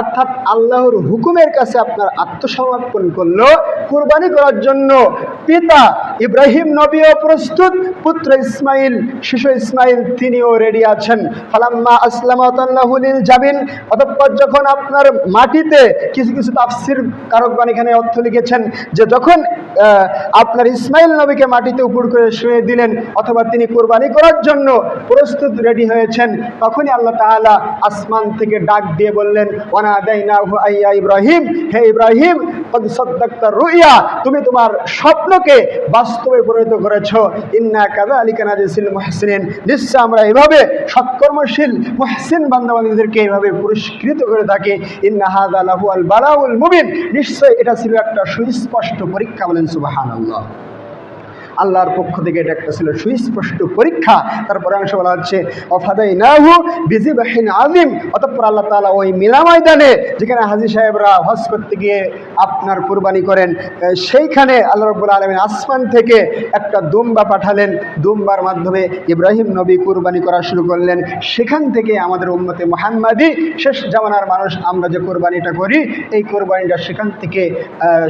অর্থাৎ আল্লাহর হুকুমের কাছে আপনার আত্মসমর্পণ করল, কুরবানি করার জন্য পিতা ইব্রাহিম নবীও প্রস্তুত, পুত্র ইসমাইল, শিশু ইসমাইল তিনিও রেডি আছেন। ফালাম্মা আসলামাতাল্লাহুলিল জামিন। অতঃপর যখন আপনার মাটিতে কিছু কিছু তাফসির কারকগণ এখানে অর্থ লিখেছেন যে যখন আপনার ইসমাইল নবীকে মাটিতে উপর করে শুয়ে দিলেন অথবা তিনি কোরবানি করার জন্য প্রস্তুত রেডি হয়েছেন, তখনই আল্লাহ তাআলা আসমান থেকে ডাক দিয়ে বললেন ইব্রাহিম, হে ইব্রাহিম, কদ রুইয়া, তুমি তোমার স্বপ্নকে বাস্তবে পরিণত করেছ। ইন্না কাযালিকা নাজিসিল মুহসিনিন। নিশ্চয় আমরা এভাবে সৎকর্মশীল, মুহসিন বান্দাবান্দীদেরকে এইভাবে পুরস্কৃত করে থাকি। ইন্না হাযা লাহু আল বালাউল মুবিন। নিশ্চয় এটা ছিল একটা সুস্পষ্ট পরীক্ষা বলেন সুবহানাল্লাহ। আল্লাহর পক্ষ থেকে এটা একটা ছিল সুস্পষ্ট পরীক্ষা। তারপরে অংশ বলা হচ্ছে অফাদাই নাহু বিজিবাহিন আলিম অতঃপর আল্লাহ তালা ওই মিলা ময়দানে যেখানে হাজি সাহেবরা হজ করতে গিয়ে আপনার কুরবানি করেন সেইখানে আল্লাহ রব্বুল আলমিন আসমান থেকে একটা দুম্বা পাঠালেন। দুম্বার মাধ্যমে ইব্রাহিম নবী কুরবানি করা শুরু করলেন। সেখান থেকে আমাদের উম্মতে মোহাম্মদী, শেষ জামানার মানুষ, আমরা যে কোরবানিটা করি, এই কোরবানিটা সেখান থেকে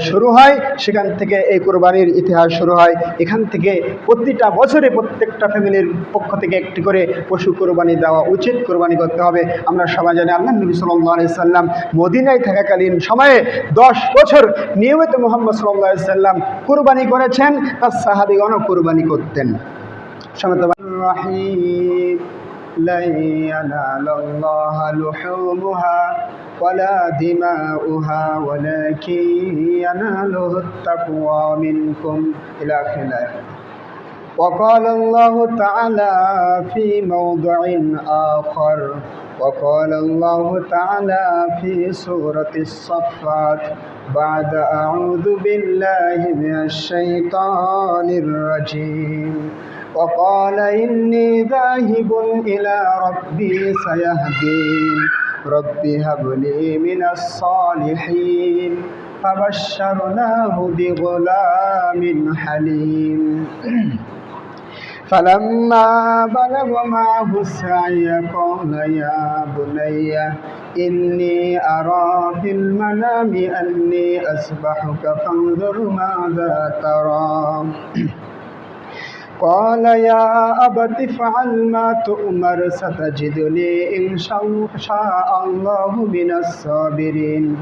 শুরু হয়। সেখান থেকে এই কোরবানির ইতিহাস শুরু হয়। এখান থেকে প্রতিটা বছরে প্রত্যেকটা ফ্যামিলির পক্ষ থেকে একটি করে পশু কোরবানি দেওয়া উচিত কোরবানি করতে হবে আমরা সবাই জানি আল্লাহ নবী সাল্লাহ আলি সাল্লাম মদিনায় থাকাকালীন সময়ে দশ বছর নিয়মিত মোহাম্মদ সাল্লাহ সাল্লাম কোরবানি করেছেন তার সাহাবিগণও কোরবানি করতেন সমেত রাহিম لن ينال الله لحومها ولا دماؤها ولكن يناله التقوى منكم إلى آخر الآية وقال الله تعالى في موضع آخر وقال الله تعالى في سورة الصفات بعد أعوذ بالله من الشيطان الرجيم وقال إني ذاهب إلى ربي سيهدين رب هب لي من الصالحين فبشرناه بغلام حليم فلما بلغ معه السعي قال يا بني إني أرى في المنام أني أسبحك فانظر ماذا ترى قال يا أبت افعل ما تؤمر ستجدني إن شاء الله من الصابرين.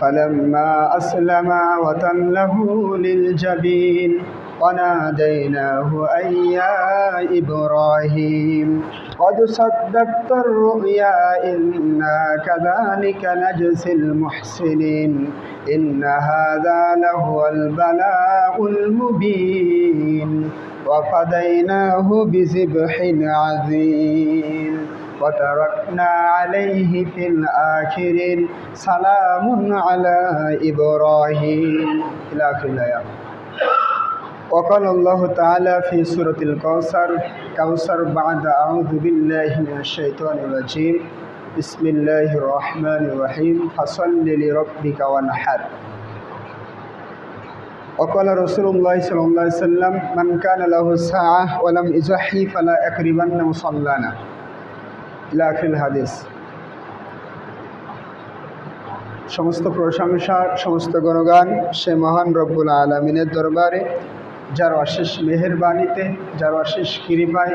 فلما أسلما وتله للجبين وناديناه أن يا إبراهيم. قد صدقت الرؤيا إنا كذلك نجزي المحسنين إن هذا لهو البلاء المبين وفديناه بذبح عظيم وتركنا عليه في الآخرين سلام على إبراهيم إلى آخر الآية وقال الله تعالى في سورة الكوثر كوثر بعد أعوذ بالله من الشيطان الرجيم بسم الله الرحمن الرحيم فصل لربك وانحر وقال رسول الله صلى الله عليه وسلم من كان له ساعة ولم يزحي فلا يقربن مصلانا إلى آخر الحديث সমস্ত প্রশংসা সমস্ত গণগান সে মহান রব্বুল আলমিনের দরবারে যার অশেষ মেহেরবানিতে, যার অশেষ কৃপায়,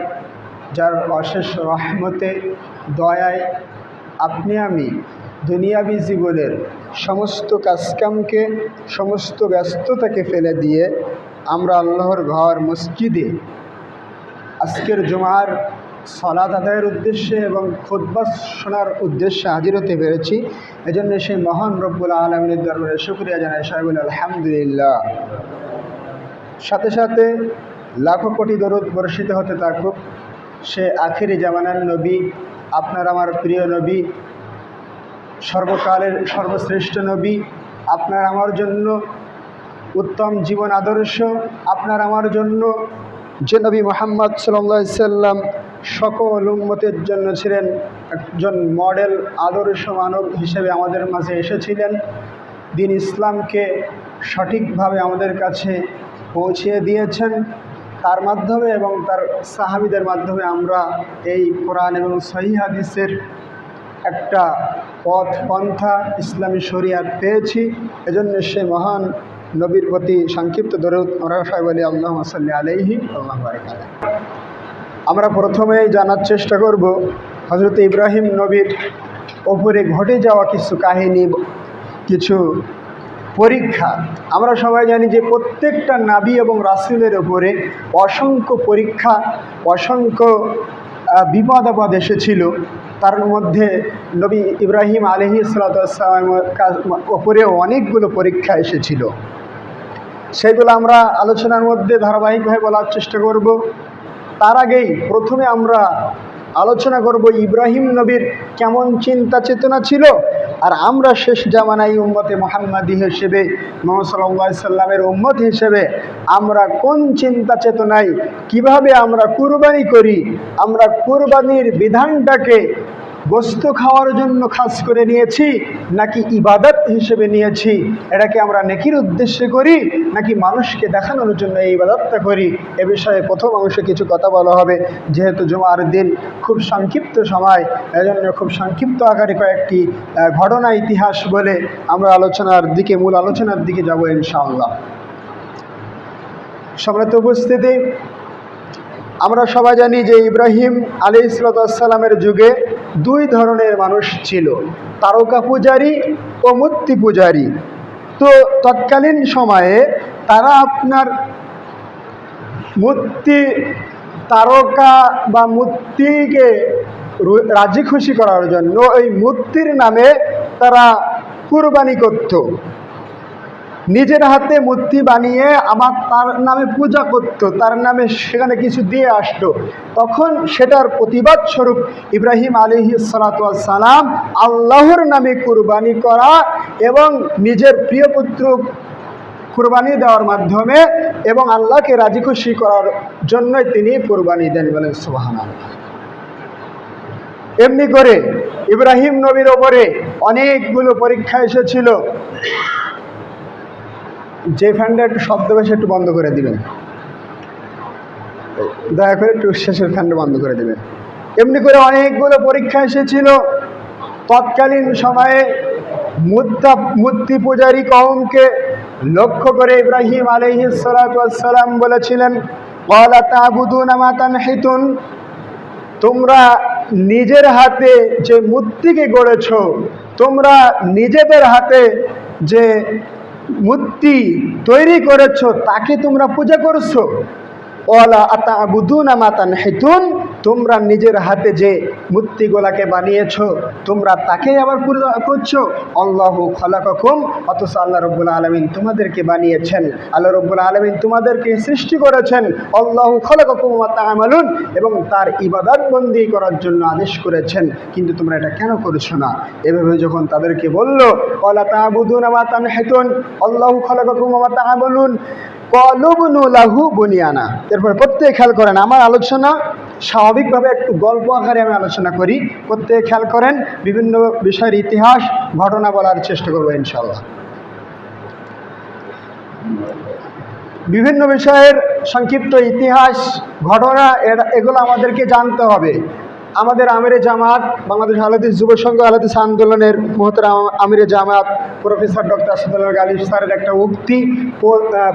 যার অশেষ রহমতে, দয়ায় আপনি আমি দুনিয়াবি জীবনের সমস্ত কাজকামকে, সমস্ত ব্যস্ততাকে ফেলে দিয়ে আমরা আল্লাহর ঘর, মসজিদে আজকের জমার সলাদ আদায়ের উদ্দেশ্যে এবং খুদ্া শোনার উদ্দেশ্যে হাজির হতে পেরেছি। এজন্য সেই মহান রব্বুল আলমিনের দরবারে শুক্রিয়া জানাই। সাহেবুল আলহামদুলিল্লাহ। সাথে সাথে লাখো কোটি দরুদ বর্ষিত হতে থাকুক। সে আখিরি জামানার নবী, আপনার আমার প্রিয় নবী, সর্বকালের সর্বশ্রেষ্ঠ নবী, আপনার আমার জন্য উত্তম জীবন আদর্শ, আপনার আমার জন্য যে নবী মোহাম্মদ সাল্লা সাল্লাম সকল উম্মতের জন্য ছিলেন একজন মডেল, আদর্শ মানব হিসেবে আমাদের মাঝে এসেছিলেন। দিন ইসলামকে সঠিকভাবে আমাদের কাছে পৌঁছিয়ে দিয়েছেন তার মাধ্যমে এবং তার সাহাবিদের মাধ্যমে আমরা এই কোরআন এবং সহি হাদিসের একটা পথ, পন্থা ইসলামী শরিয়াত পেয়েছি। এজন্য সে মহান নবীর প্রতি সংক্ষিপ্ত দরুদ আমরা আল্লাহ সাল্লি আলাইহি আল্লাহ আমরা প্রথমেই জানার চেষ্টা করব হজরত ইব্রাহিম নবীর ওপরে ঘটে যাওয়া কিছু কাহিনী, কিছু পরীক্ষা। আমরা সবাই জানি যে প্রত্যেকটা নাবি এবং রাসুলের ওপরে অসংখ্য পরীক্ষা, অসংখ্য বিপদ আপদ এসেছিল। তার মধ্যে নবী ইব্রাহিম আলহি সালামের ওপরে অনেকগুলো পরীক্ষা এসেছিল। সেগুলো আমরা আলোচনার মধ্যে ধারাবাহিকভাবে বলার চেষ্টা করব। তার আগেই প্রথমে আমরা আলোচনা করব ইব্রাহিম নবীর কেমন চিন্তা চেতনা ছিল আর আমরা শেষ জামানাই উম্মতে মোহাম্মদী হিসেবে, মোহাম্মদ সাল্লাহ সাল্লামের উম্মত হিসেবে আমরা কোন চিন্তা চেতনায়, কীভাবে আমরা কুরবানি করি, আমরা কুরবানির বিধানটাকে গোস্ত খাওয়ার জন্য খাস করে নিয়েছি, নাকি ইবাদত হিসেবে নিয়েছি? এটাকে আমরা নেকির উদ্দেশ্যে করি, নাকি মানুষকে দেখানোর জন্য এই ইবাদতটা করি? এ বিষয়ে প্রথম অংশে কিছু কথা বলা হবে। যেহেতু জুমার দিন খুব সংক্ষিপ্ত সময়, এজন্য খুব সংক্ষিপ্ত আকারে কয়েকটি ঘটনা ইতিহাস বলে আমরা আলোচনার দিকে, মূল আলোচনার দিকে যাব ইনশাআল্লাহ। সম্রাট উপস্থিতি আমরা সবাই জানি যে ইব্রাহিম আলী ইসলাতামের যুগে দুই ধরনের মানুষ ছিল, তারকা পূজারী ও মূর্তি পূজারী। তো তৎকালীন সময়ে তারা আপনার মূর্তি তারকা বা মূর্তিকে রাজি খুশি করার জন্য ওই মূর্তির নামে তারা কুরবানি করত। নিজের হাতে মূর্তি বানিয়ে আমার তার নামে পূজা করত, তার নামে সেখানে কিছু দিয়ে আসতো। তখন সেটার প্রতিবাদ স্বরূপ ইব্রাহিম আলিহি সালাম আল্লাহর নামে কুরবানি করা এবং নিজের প্রিয় পুত্র কুরবানি দেওয়ার মাধ্যমে এবং আল্লাহকে রাজি খুশি করার জন্যই তিনি কুরবানি দেন বলেন সুবাহান এমনি করে ইব্রাহিম নবীর ওপরে অনেকগুলো পরীক্ষা এসেছিল। যে ফ্যানটা একটু শব্দ বেশি একটু বন্ধ করে দিবেন। দয়া করে একটু শেষের ফ্যানটা বন্ধ করে দেবেন। এমনি করে অনেকগুলো পরীক্ষা এসেছিল। তৎকালীন সময়ে মুদ্রা মূর্তি পূজারী কওমকে লক্ষ্য করে ইব্রাহিম আলহি সালাম বলেছিলেন ওয়ালা তাবুদুনা মা তানহিতুন। তোমরা নিজের হাতে যে মূর্তিকে গড়েছ, তোমরা নিজেদের হাতে যে মূর্তি তৈরি করেছ তাকে তোমরা পূজা করছ। ওলা আতা আবুদুন আমাতান হেতুন তোমরা নিজের হাতে যে মূর্তিগুলাকে বানিয়েছো, তোমরা তাকেই আবার পূজা করছ। আল্লাহ খলাকুম অথচ আল্লাহ রব্বুল আলমিন তোমাদেরকে বানিয়েছেন। আল্লাহ রব্বুল আলমিন তোমাদেরকে সৃষ্টি করেছেন। আল্লাহ খলাকুম আমালুন এবং তার ইবাদত বন্দি করার জন্য আদেশ করেছেন। কিন্তু তোমরা এটা কেন করছ না? এভাবে যখন তাদেরকে বলল কলা তাবুদুন আমাতান হেতুন আল্লাহ খলাকুম আমালুন কলবনু লাহু বুনিয়ানা। এরপর প্রত্যেক খেয়াল করেন, আমার আলোচনা স্বাভাবিকভাবে একটু গল্প আকারে আমি আলোচনা করি। প্রত্যেকে খেয়াল করেন, বিভিন্ন বিষয়ের ইতিহাস, ঘটনা বলার চেষ্টা করব ইনশাল্লাহ বিভিন্ন বিষয়ের সংক্ষিপ্ত ইতিহাস, ঘটনা এগুলো আমাদেরকে জানতে হবে। আমাদের আমিরে জামাত, বাংলাদেশ আলাদিস যুব সংঘ আলাদিস আন্দোলনের মহতরা আমিরে জামাত, প্রফেসর ডক্টর আসাদুল্লাহ গালিব স্যারের একটা উক্তি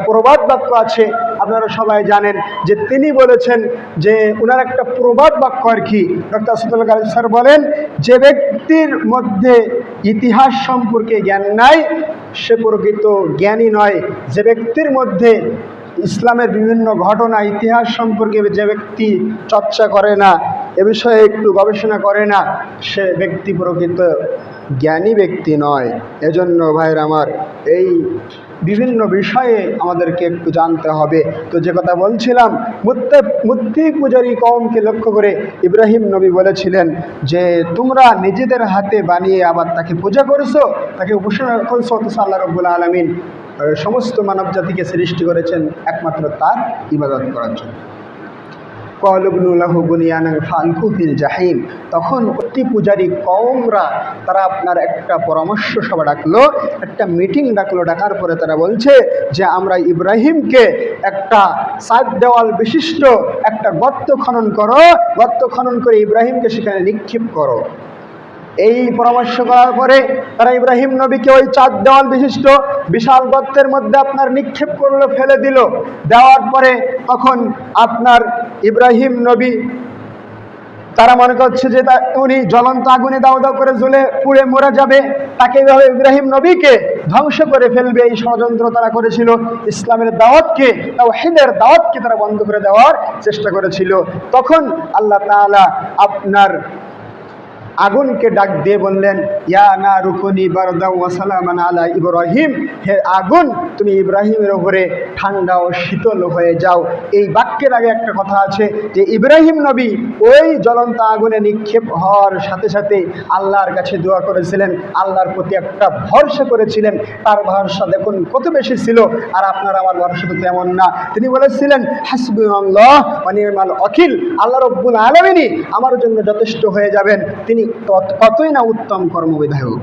প্রবাদ বাক্য আছে। আপনারা সবাই জানেন যে তিনি বলেছেন যে ওনার একটা প্রবাদ বাক্য আর কি। ডক্টর আসাদুল্লাহ গালিব স্যার বলেন, যে ব্যক্তির মধ্যে ইতিহাস সম্পর্কে জ্ঞান নাই, সে প্রকৃত জ্ঞানী নয়। যে ব্যক্তির মধ্যে ইসলামের বিভিন্ন ঘটনা, ইতিহাস সম্পর্কে যে ব্যক্তি চর্চা করে না এ বিষয়ে একটু গবেষণা করে না, সে ব্যক্তি প্রকৃত জ্ঞানী ব্যক্তি নয়। এজন্য ভাইয়ের আমার এই বিভিন্ন বিষয়ে আমাদেরকে একটু জানতে হবে। তো যে কথা বলছিলাম, মুত্তে মূর্তি পূজারী কমকে লক্ষ্য করে ইব্রাহিম নবী বলেছিলেন যে, তোমরা নিজেদের হাতে বানিয়ে আবার তাকে পূজা করছ, তাকে উপাসনা করছ অথচ আল্লাহ রব্বুল আলমিন সমস্ত মানব জাতিকে সৃষ্টি করেছেন একমাত্র তার ইবাদত করার জন্য। কলবনুল্লাহ বুনিয়ান ফানকুফিল জাহিম। তখন অতি পূজারী কমরা তারা আপনার একটা পরামর্শ সভা ডাকলো, একটা মিটিং ডাকলো, ডাকার পরে তারা বলছে যে আমরা ইব্রাহিমকে একটা সাত দেওয়াল বিশিষ্ট একটা গর্ত খনন করো, গর্ত খনন করে ইব্রাহিমকে সেখানে নিক্ষেপ করো। এই পরামর্শ করার পরে তারা ইব্রাহিম নবীকে ওই চার দেওয়াল বিশিষ্ট বিশাল গর্তের মধ্যে আপনার নিক্ষেপ করল, ফেলে দিল। দেওয়ার পরে তখন আপনার ইব্রাহিম নবী তারা মনে করছে যে উনি জ্বলন্ত আগুনে দাও দাও করে জ্বলে পুড়ে মরে যাবে। তাকে এইভাবে ইব্রাহিম নবীকে ধ্বংস করে ফেলবে এই ষড়যন্ত্র তারা করেছিল। ইসলামের দাওয়াতকে তাও হেদের দাওয়াতকে তারা বন্ধ করে দেওয়ার চেষ্টা করেছিল। তখন আল্লাহ তাআলা আপনার আগুনকে ডাক দিয়ে বললেন, ইয়া না রুকুনি বারদা ওয়াসালামান আলা ইব্রাহিম। হে আগুন, তুমি ইব্রাহিমের ওপরে ঠান্ডা ও শীতল হয়ে যাও। এই বাক্যের আগে একটা কথা আছে যে, ইব্রাহিম নবী ওই জ্বলন্ত আগুনে নিক্ষেপ হওয়ার সাথে সাথে আল্লাহর কাছে দোয়া করেছিলেন। আল্লাহর প্রতি একটা ভরসা করেছিলেন। তার ভরসা দেখুন কত বেশি ছিল, আর আপনার আমার ভরসা তো তেমন না। তিনি বলেছিলেন হাসবুল্লাহ অনির্মাল অখিল আল্লাহ রব্বুল আলমিনী আমার জন্য যথেষ্ট হয়ে যাবেন। তিনি কতই না উত্তম কর্মবিধায়ক।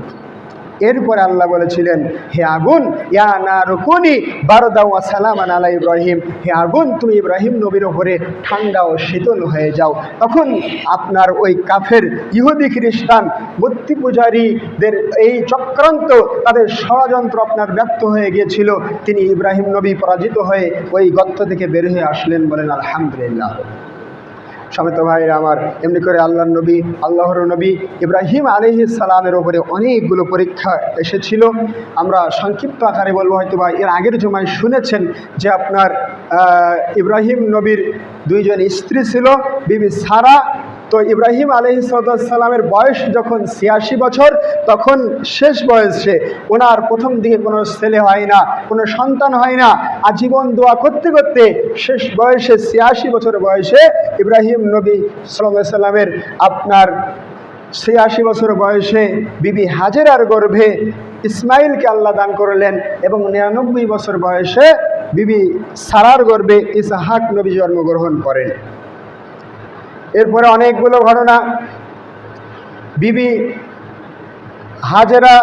এরপরে আল্লাহ বলেছিলেন, হে আগুন, ইয়া না রুকুনি বারদা ওয়া সালামান আলা ইব্রাহিম। হে আগুন, তুমি ইব্রাহিম নবীর ওপরে ঠান্ডা ও শীতল হয়ে যাও। তখন আপনার ওই কাফের ইহুদি খ্রিস্টান মূর্তি পূজারীদের এই চক্রান্ত, তাদের ষড়যন্ত্র আপনার ব্যর্থ হয়ে গিয়েছিল। তিনি ইব্রাহিম নবী পরাজিত হয়ে ওই গর্ত থেকে বের হয়ে আসলেন বলেন, আলহামদুলিল্লাহ। সমেত ভাইরা আমার, এমনি করে আল্লাহ নবী, আল্লাহর নবী ইব্রাহিম আলহি সালামের ওপরে অনেকগুলো পরীক্ষা এসেছিল। আমরা সংক্ষিপ্ত আকারে বলব, হয়তো বা এর আগের জমায় শুনেছেন যে আপনার ইব্রাহিম নবীর দুইজন স্ত্রী ছিল, বিবি সারা তো ইব্রাহিম আলহিসাল্লামের বয়স যখন ছিয়াশি বছর, তখন শেষ বয়সে ওনার প্রথম দিকে কোনো ছেলে হয় না, কোনো সন্তান হয় না। আজীবন দোয়া করতে করতে শেষ বয়সে, ছিয়াশি বছর বয়সে ইব্রাহিম নবী সাল্লামের আপনার ছিয়াশি বছর বয়সে বিবি হাজেরার গর্ভে ইসমাইলকে আল্লাহ দান করলেন এবং নিরানব্বই বছর বয়সে বিবি সারার গর্ভে ইসাহাক নবী জন্মগ্রহণ করেন। এরপরে অনেকগুলো ঘটনা। বিবি হাজেরা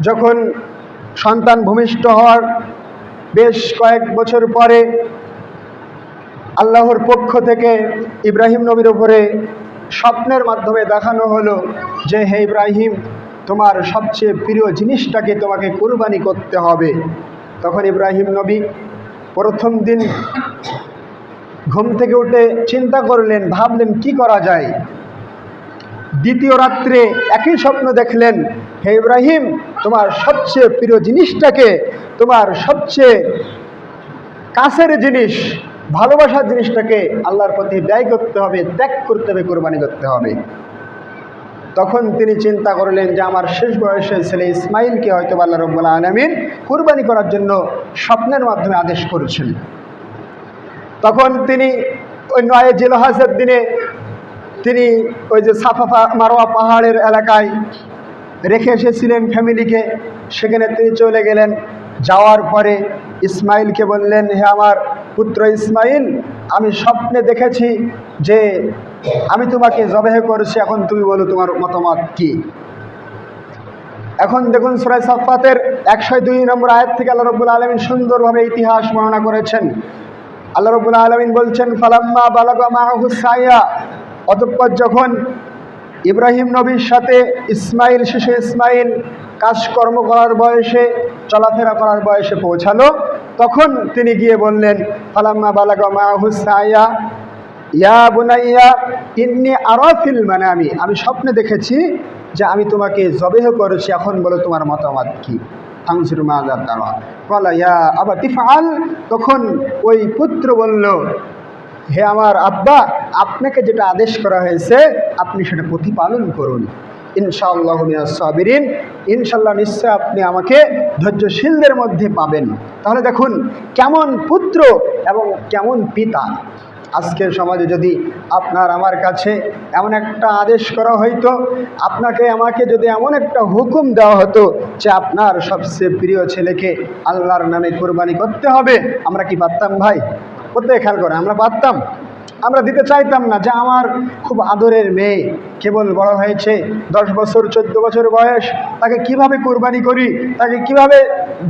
যখন সন্তান ভূমিষ্ঠ হওয়ার বেশ কয়েক বছর পরে আল্লাহর পক্ষ থেকে ইব্রাহিম নবীর উপরে স্বপ্নের মাধ্যমে দেখানো হলো যে, হে ইব্রাহিম, তোমার সবচেয়ে প্রিয় জিনিসটাকে তোমাকে কুরবানি করতে হবে। তখন ইব্রাহিম নবী প্রথম দিন ঘুম থেকে উঠে চিন্তা করলেন, ভাবলেন, কি করা যায়? দ্বিতীয় রাত্রে একই স্বপ্ন দেখলেন, হে ইব্রাহিম, তোমার সবচেয়ে প্রিয় জিনিসটাকে, তোমার সবচেয়ে কাছের জিনিস, ভালোবাসার জিনিসটাকে আল্লাহর প্রতি ব্যয় করতে হবে, ত্যাগ করতে হবে, কোরবানি করতে হবে। তখন তিনি চিন্তা করলেন যে, আমার শেষ বয়সের ছেলে ইসমাইলকে হয়তো আল্লাহ রব্বুল আলমিন কোরবানি করার জন্য স্বপ্নের মাধ্যমে আদেশ করেছেন। তখন তিনি ওই নয় জিলহাজের দিনে তিনি ওই যে সাফাফা মারোয়া পাহাড়ের এলাকায় রেখে এসেছিলেন ফ্যামিলিকে। সেখানে তিনি চলে গেলেন। যাওয়ার পরে ইসমাইলকে বললেন, হে আমার পুত্র ইসমাইল, আমি স্বপ্নে দেখেছি যে আমি তোমাকে জবেহ করেছি। এখন তুমি বলো তোমার মতামত কী? এখন দেখুন সুরাই সাফাতের একশো দুই নম্বর আয়াত থেকে আল্লাহ রব্বুল আলমিন সুন্দরভাবে ইতিহাস বর্ণনা করেছেন। আল্লাহ রব্বুল আলমিন বলছেন, ফালাম্মা বালাগা মাহু সাইয়া। অতঃপর যখন ইব্রাহিম নবীর সাথে ইসমাইল শিশু ইসমাইল কাজকর্ম করার বয়সে, চলাফেরা করার বয়সে পৌঁছালো, তখন তিনি গিয়ে বললেন, ফালাম্মা বালাগা মাহু সাইয়া। ইয়া বুনাইয়া, ইন্নি আরাফিল মানে আমি আমি স্বপ্নে দেখেছি যে আমি তোমাকে জবেহ করেছি। এখন বলো তোমার মতামত কি? ফাংসুর মাজার দ্বারা। বলা ইয়া আবার তিফাল তখন ওই পুত্র বলল, হে আমার আব্বা, আপনাকে যেটা আদেশ করা হয়েছে, আপনি সেটা প্রতিপালন করুন। ইনশাআল্লাহ সাবিরিন। ইনশাল্লাহ নিশ্চয় আপনি আমাকে ধৈর্যশীলদের মধ্যে পাবেন। তাহলে দেখুন, কেমন পুত্র এবং কেমন পিতা। আজকের সমাজে যদি আপনার আমার কাছে এমন একটা আদেশ করা হইতো, আপনাকে, আমাকে যদি এমন একটা হুকুম দেওয়া হতো যে আপনার সবচেয়ে প্রিয় ছেলেকে আল্লাহর নামে কোরবানি করতে হবে, আমরা কি পারতাম ভাই? প্রত্যেক খেয়াল করে, আমরা পারতাম। আমরা দিতে চাইতাম না যে আমার খুব আদরের মেয়ে কেবল বড় হয়েছে, দশ বছর, চোদ্দ বছর বয়স, তাকে কীভাবে কোরবানি করি, তাকে কীভাবে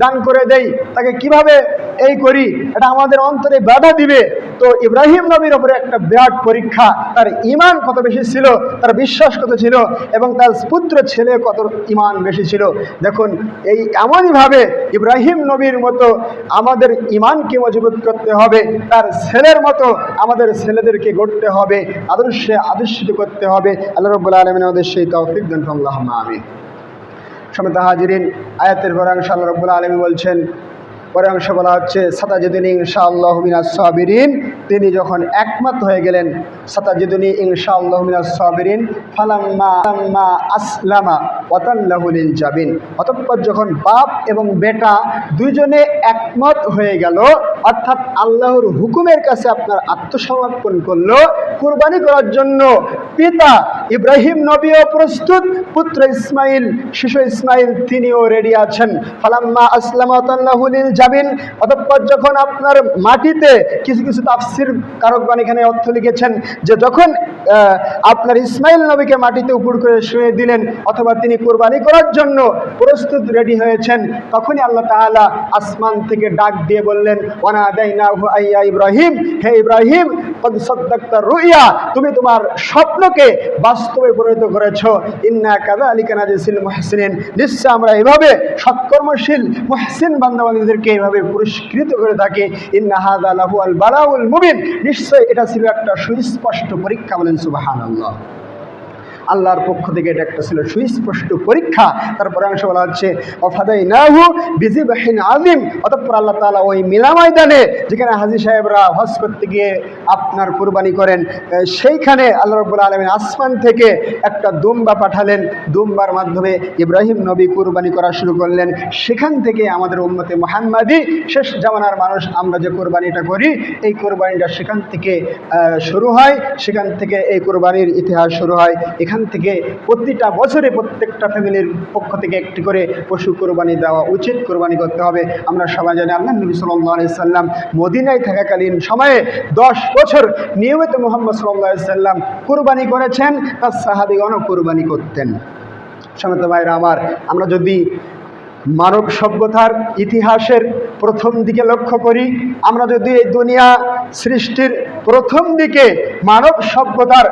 দান করে দেই, তাকে কীভাবে এই করি, এটা আমাদের অন্তরে বাধা দিবে। তো ইব্রাহিম নবীর ওপরে একটা বিরাট পরীক্ষা, তার ইমান কত বেশি ছিল, তার বিশ্বাস কত ছিল, এবং তার পুত্র, ছেলে কত ইমান বেশি ছিল। দেখুন, এই এমনইভাবে ইব্রাহিম নবীর মতো আমাদের ইমানকে মজবুত করতে হবে, তার ছেলের মতো আমাদের ছেলেদেরকে গড়তে হবে, আদর্শে আদর্শিত করতে হবে আল্লাহ রব্বুল আলমিন আমাদের সেই তৌফিক দেন আল্লাহ আমিন। সমেত হাজিরিন, আয়াতের পর অংশ আল্লাহ রব্বুল আলমী বলছেন, পরে বলা হচ্ছে, সাতাজিদিন ইনশা আল্লাহ মিনাস সাবিরিন। তিনি যখন একমত হয়ে গেলেন, সাতাজিদিনী ইনশা আল্লাহ মিনাস সাবিরিন, ফালাম্মা আসলামা। ওয়াতাল্লাহুলিল জাবিন। অতঃপর যখন বাপ এবং বেটা দুইজনে একমত হয়ে গেল, অর্থাৎ আল্লাহর হুকুমের কাছে আপনার আত্মসমর্পণ করল, কুরবানি করার জন্য পিতা ইব্রাহিম নবীও প্রস্তুত, পুত্র ইসমাইল, শিশু ইসমাইল তিনিও রেডি আছেন। ফালাম্মা আসলাম আসলামাতাল্লাহুলিল যাবিন অতঃপর যখন আপনার মাটিতে কিছু কিছু তাফসির কারকগণ এখানে অর্থ লিখেছেন যে যখন আপনার ইসমাইল নবীকে মাটিতে উপর করে শুয়ে দিলেন অথবা তিনি কোরবানি করার জন্য প্রস্তুত রেডি হয়েছেন, তখনই আল্লাহ তাআলা আসমান থেকে ডাক দিয়ে বললেন ওয়ানা দাইনাহু আইয়া ইব্রাহিম, হে ইব্রাহিম রুইয়া, তুমি তোমার স্বপ্নকে বাস্তবে পরিণত করেছ। ইন্না কাযালিকা নাজিসিল মুহসিনিন। নিশ্চয় আমরা এভাবে সৎকর্মশীল, মুহসিন বান্দাবান্দীদেরকে এভাবে পুরস্কৃত করে থাকি। ইন্না হাযা লাহু আল বালাউল মুবিন। নিশ্চয় এটা ছিল একটা সুস্পষ্ট পরীক্ষা বলেন সুবহানাল্লাহ। আল্লাহর পক্ষ থেকে এটা একটা ছিল সুস্পষ্ট পরীক্ষা। তারপরে অংশ বলা হচ্ছে অফাদাই বিজি বাহিন আলিম অতঃপর আল্লাহ তাআলা ওই মিলা ময়দানে যেখানে হাজি সাহেবরা হজ করতে গিয়ে আপনার কুরবানি করেন সেইখানে আল্লাহ রব্বুল আলমিন আসমান থেকে একটা দুম্বা পাঠালেন। দুম্বার মাধ্যমে ইব্রাহিম নবী কুরবানি করা শুরু করলেন। সেখান থেকে আমাদের উম্মতে মোহাম্মদী, শেষ জামানার মানুষ, আমরা যে কোরবানিটা করি, এই কোরবানিটা সেখান থেকে শুরু হয়। সেখান থেকে এই কোরবানির ইতিহাস শুরু হয়। এখান থেকে প্রতিটা বছরে প্রত্যেকটা ফ্যামিলির পক্ষ থেকে একটি করে পশু কোরবানি দেওয়া উচিত, কোরবানি করতে হবে। আমরা সবাই জানি আল্লাহ নবী সাল্লাহ সাল্লাম মদিনায় থাকাকালীন সময়ে দশ বছর নিয়মিত মোহাম্মদ সাল্লাহ সাল্লাম কোরবানি করেছেন, তার সাহাবিগণও কোরবানি করতেন। সমেত ভাইরা আমার, আমরা যদি মানব সভ্যতার ইতিহাসের প্রথম দিকে লক্ষ্য করি, আমরা যদি এই দুনিয়া সৃষ্টির প্রথম দিকে মানব সভ্যতার